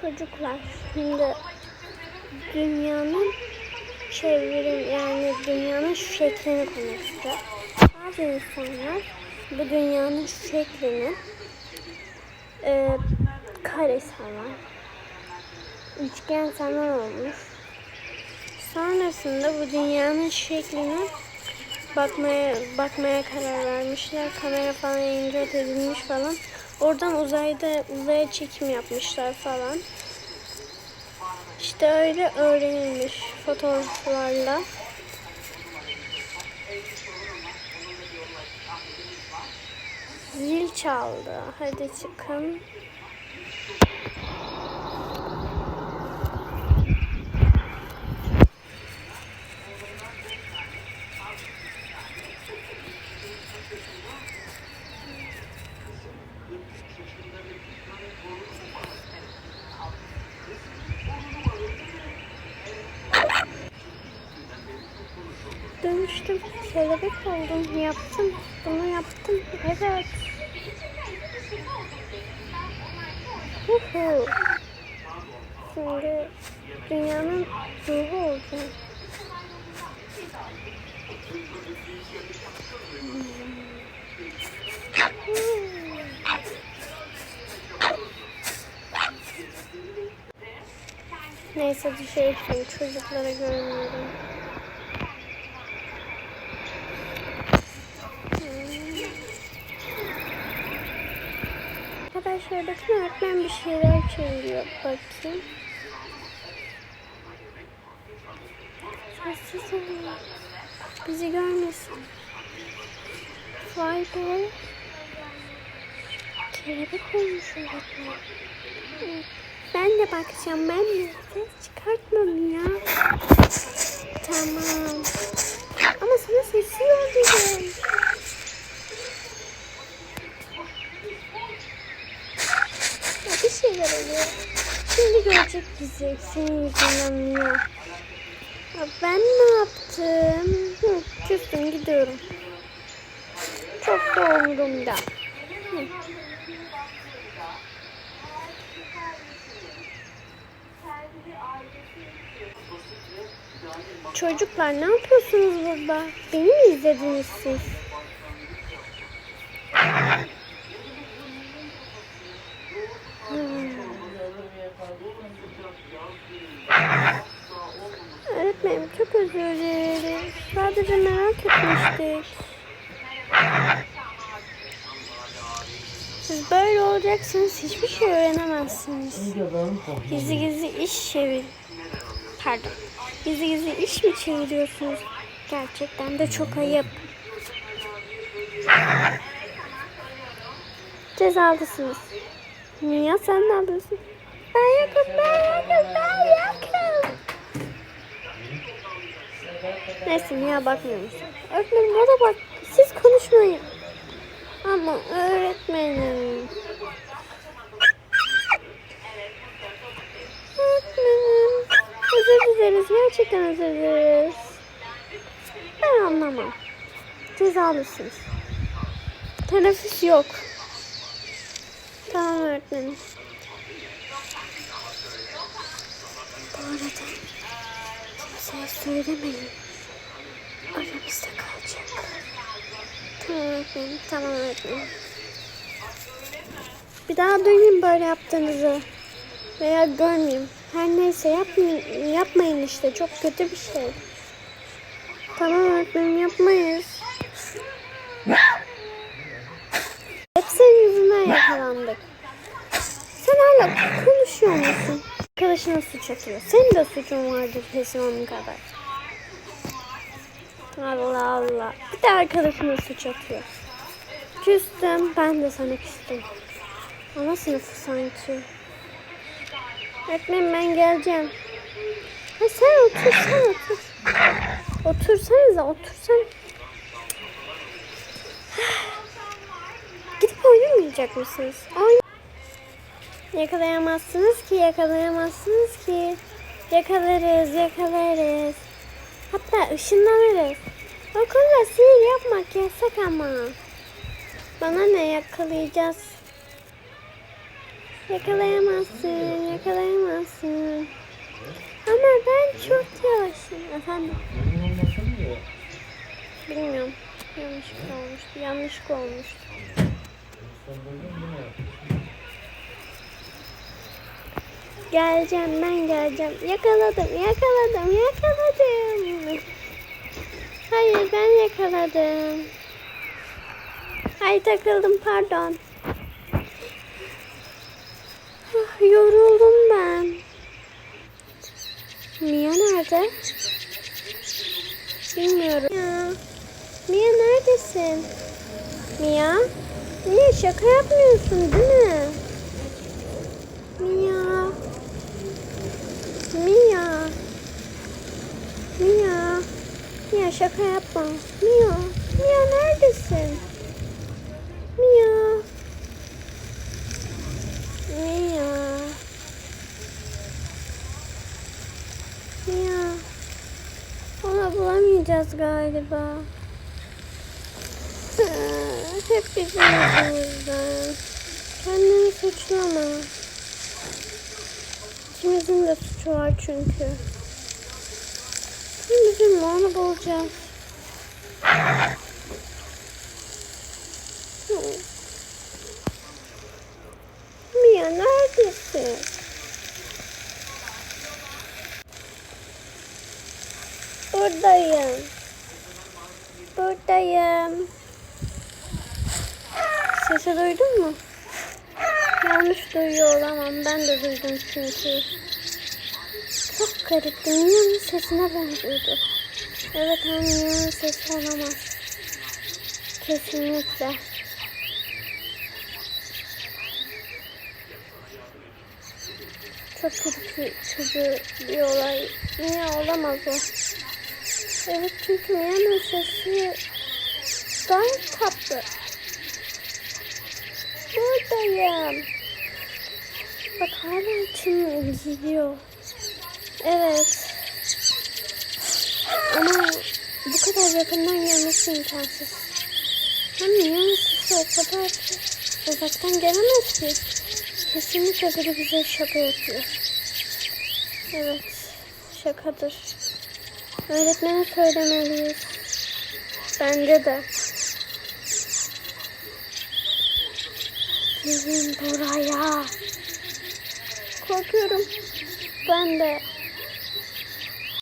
Çocuklar şimdi dünyanın çevrim yani dünyanın şeklini konuşacağız. Bazı insanlar bu dünyanın şeklini e, kare sanar. Üçgen sanar olmuş. Sonrasında bu dünyanın şeklini bakmaya bakmaya karar vermişler. Kamera falan icat edilmiş falan. Oradan uzayda uzaya çekim yapmışlar falan. İşte öyle öğrenilmiş fotoğraflarla. Zil çaldı. Hadi çıkın. Kelebek oldum. Yaptım. Bunu yaptım. Evet. Huhu. Şimdi dünyanın ruhu olacağım. Neyse çıkayım. Çocuklara görünüyorum. Arkadaşlar bakın öğretmen bir şeyler çeviriyor. Bakayım. Sessiz olun. Bizi görmesin. Vay be. Kelebek olmuş öğretmen. Ben de bakacağım. Ben de ses çıkartmam ya. Tamam. Ama sana sessiz ol. Ya bir şeyler oluyor. Şimdi görecek bizi. Senin yüzünden. Ya ben ne yaptım? Hı, küstüm gidiyorum. Çok da umurumda. Çocuklar ne yapıyorsunuz burada? Beni mi izlediniz siz? Öğretmenim çok özür dileriz. Sadece merak etmiştik. Siz böyle olacaksınız hiçbir şey öğrenemezsiniz. Gizli gizli iş çevir. Pardon. Gizli gizli iş mi çeviriyorsunuz? Gerçekten de çok ayıp. Cezalısınız. Niye sen ne yapıyorsun? Ben yokum, ben yokum, ben yokum. Neyse niye bakmıyor musun? Öğretmenim bana bak. Siz konuşmayın. Ama. Öğretmenim. Özür dileriz. Gerçekten özür dileriz. Ben anlamam. Cezalısınız. Teneffüs yok. Tamam öğretmenim. Bu arada kimseye söylemeyin. Aramızda kalacak. Tamam öğretmenim. Tamam öğretmenim. Bir daha duymayayım böyle yaptığınızı. Veya görmeyeyim. Her neyse yapmayın, yapmayın işte. Çok kötü bir şey. Tamam öğretmenim yapmayız. Hep senin yüzünden yakalandık. Sen hala konuşuyor musun? Arkadaşına suç atıyor. Senin de suçun vardır kesin onun kadar. Allah Allah. Bir de arkadaşına suç atıyor. Küstüm. Ben de sana küstüm. Ana sınıfı sanki. Öğretmenim ben geleceğim. Ha sen otur sen otur. Otursanıza otursan. Gidip oynamayacak mısınız? Oyn Yakalayamazsınız ki yakalayamazsınız ki. Yakalarız yakalarız. Hatta ışınlanırız. Okulda sihir yapmak yasak ama. Bana ne yakalayacağız? Yakalayamazsın, yakalayamazsın. Ama ben çok yavaşım. Efendim? Bilmiyorum. Yanlışlık olmuştu. Yanlışlık olmuştu. Geleceğim ben geleceğim. Yakaladım yakaladım yakaladım. Hayır ben yakaladım. Ay takıldım pardon. Yoruldum ben. Mia nerede? Bilmiyorum. Mia, Mia neredesin? Mia? Mia şaka yapmıyorsun değil mi? Mia. Mia. Mia. Mia şaka yapma. Mia. Mia neredesin? Mia. Mia. Onu bulamayacağız galiba. Hep bizim yüzümüzden. Kendini suçlama. İkimizin de suçu var çünkü. Bizim onu bulacağız. Mia neredesin? Buradayım. Buradayım. Sesi duydun mu? Yanlış duyuyor olamam. Ben de duydum çünkü. Çok garipti. Mia'nın sesine benziyordu. Evet ama Mia'nın sesi olamaz. Kesinlikle. Çok kötü bir olay. Mia olamaz o. Evet çünkü Mia'nın sesi gayet tatlı. Buradayım. Bak hala içim gidiyor. Evet. Ama bu kadar yakından gelmesi imkansız. Hem Mia'nın sesi o kadar uzaktan gelemez ki. Kesinlikle biri bize şaka yapıyor. Evet. Şakadır. Öğretmene söylemeliyiz. Bence de. Gelin buraya. Korkuyorum. Ben de.